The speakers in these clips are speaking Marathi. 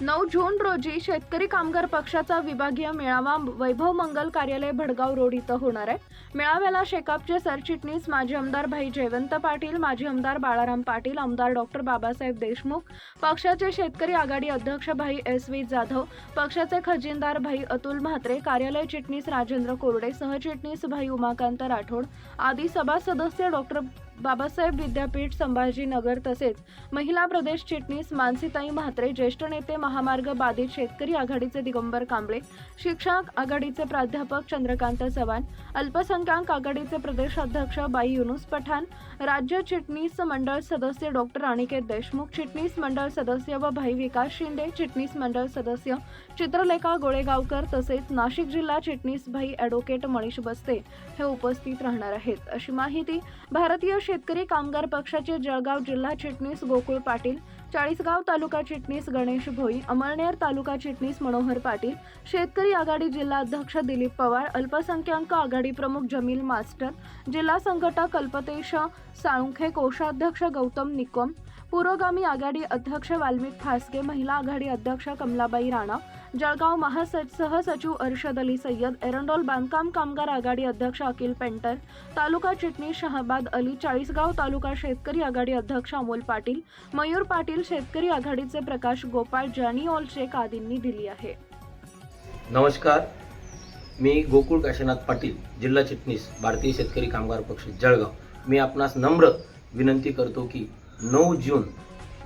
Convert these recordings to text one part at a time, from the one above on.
नऊ जून रोजी शेतकरी कामगार पक्षाचा विभागीय मेळावा वैभव मंगल कार्यालय भडगाव रोड इथं होणार आहे. मेळाव्याला शेकापचे सरचिटणीस माजी आमदार भाई जयवंत पाटील माजी आमदार बाळाराम पाटील आमदार डॉक्टर बाबासाहेब देशमुख पक्षाचे शेतकरी आघाडी अध्यक्ष भाई एस व्ही जाधव पक्षाचे खजिनदार भाई अतुल म्हात्रे कार्यालय चिटणीस राजेंद्र कोरडे सहचिटणीस भाई उमाकांत राठोड आदी सभा सदस्य डॉक्टर बाबासाहेब विद्यापीठ संभाजीनगर तसेच महिला प्रदेश चिटणीस मानसीताई म्हात्रे ज्येष्ठ नेते महामार्ग बाधित शेतकरी आघाडीचे दिगंबर कांबळे शिक्षक आघाडीचे प्राध्यापक चंद्रकांत चव्हाण अल्पसंख्याक आघाडीचे प्रदेशाध्यक्ष बाई युनुस पठाण राज्य चिटणीस मंडळ सदस्य डॉक्टर अनिकेत देशमुख चिटणीस मंडळ सदस्य व भाई विकास शिंदे चिटणीस मंडळ सदस्य चित्रलेखा गोळेगावकर तसेच नाशिक जिल्हा चिटणीस भाई ॲडव्होकेट मनीष बस्ते हे उपस्थित राहणार आहेत. अशी माहिती भारतीय शेतकरी कामगार पक्षाचे जळगाव जिल्हा चिटणीस गोकुळ पाटील चाळीसगाव तालुका चिटणीस गणेश भोई अमळनेर तालुका चिटणीस मनोहर पाटील शेतकरी आघाडी जिल्हा अध्यक्ष दिलीप पवार अल्पसंख्याक आघाडी प्रमुख जमील मास्टर जिल्हा संघटक कल्पतेश साळुंखे कोषाध्यक्ष गौतम निकम पुरोगामी आघाडी अध्यक्ष वाल्मिक फासके महिला आघाडी अध्यक्ष कमलाबाई राणा जळगाव महासच सहसचिव अर्शद अली सय्यद एरंडोल बांधकाम कामगार आघाडी अध्यक्ष अखिल पेंटर तालुका चिटणीस शहाबाद अली चाळीसगाव तालुका शेतकरी आघाडी अध्यक्ष अमोल पाटील मयूर पाटील शेतकरी आघाडीचे प्रकाश गोपाळ जानी ऑल शेख आदींनी दिली आहे. नमस्कार. मी गोकुळ काशीनाथ पाटील जिल्हा चिटणीस भारतीय शेतकरी कामगार पक्ष जळगाव. मी आपणास नम्र विनंती करतो की नऊ जून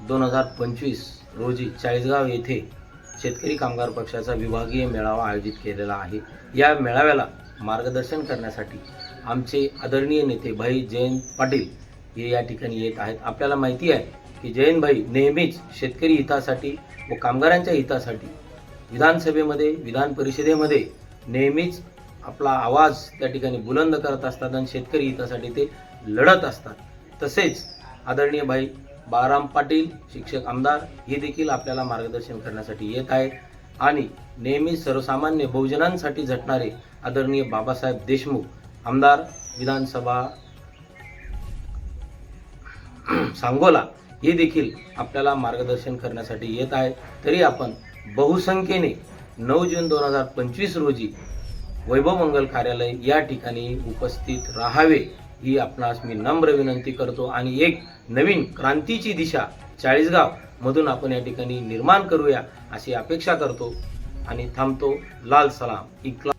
दोन हजार पंचवीस रोजी चाळीसगाव येथे शेतकरी कामगार पक्षाचा विभागीय मेळावा आयोजित केलेला आहे. या मेळाव्याला मार्गदर्शन करण्यासाठी आमचे आदरणीय नेते भाई जयंत पाटील हे या ठिकाणी येत आहेत. आपल्याला माहिती आहे की जयंत भाई नेहमीच शेतकरी हितासाठी व कामगारांच्या हितासाठी विधानसभेमध्ये विधान परिषदेमध्ये नेहमीच आपला आवाज त्या ठिकाणी बुलंद करत असतात आणि शेतकरी हितासाठी ते लढत असतात. तसेच आदरणीय भाई बाळाराम पाटील शिक्षक आमदार हे देखील आपल्याला मार्गदर्शन करण्यासाठी येत आहेत. आणि नेहमी सर्वसामान्य बहुजनांसाठी झटणारे आदरणीय बाबासाहेब देशमुख आमदार विधानसभा सांगोला हे देखील आपल्याला मार्गदर्शन करण्यासाठी येत आहे तरी आपण बहुसंख्येने नऊ जून दोन हजार पंचवीस रोजी वैभव मंगल कार्यालय या ठिकाणी उपस्थित राहावे. ही आपणास मी नम्र विनंती करतो. आणि एक नवीन क्रांतीची दिशा चाळीसगाव मधून आपण या ठिकाणी निर्माण करूया अशी अपेक्षा करतो. आणि थांबतो. लाल सलाम. इकला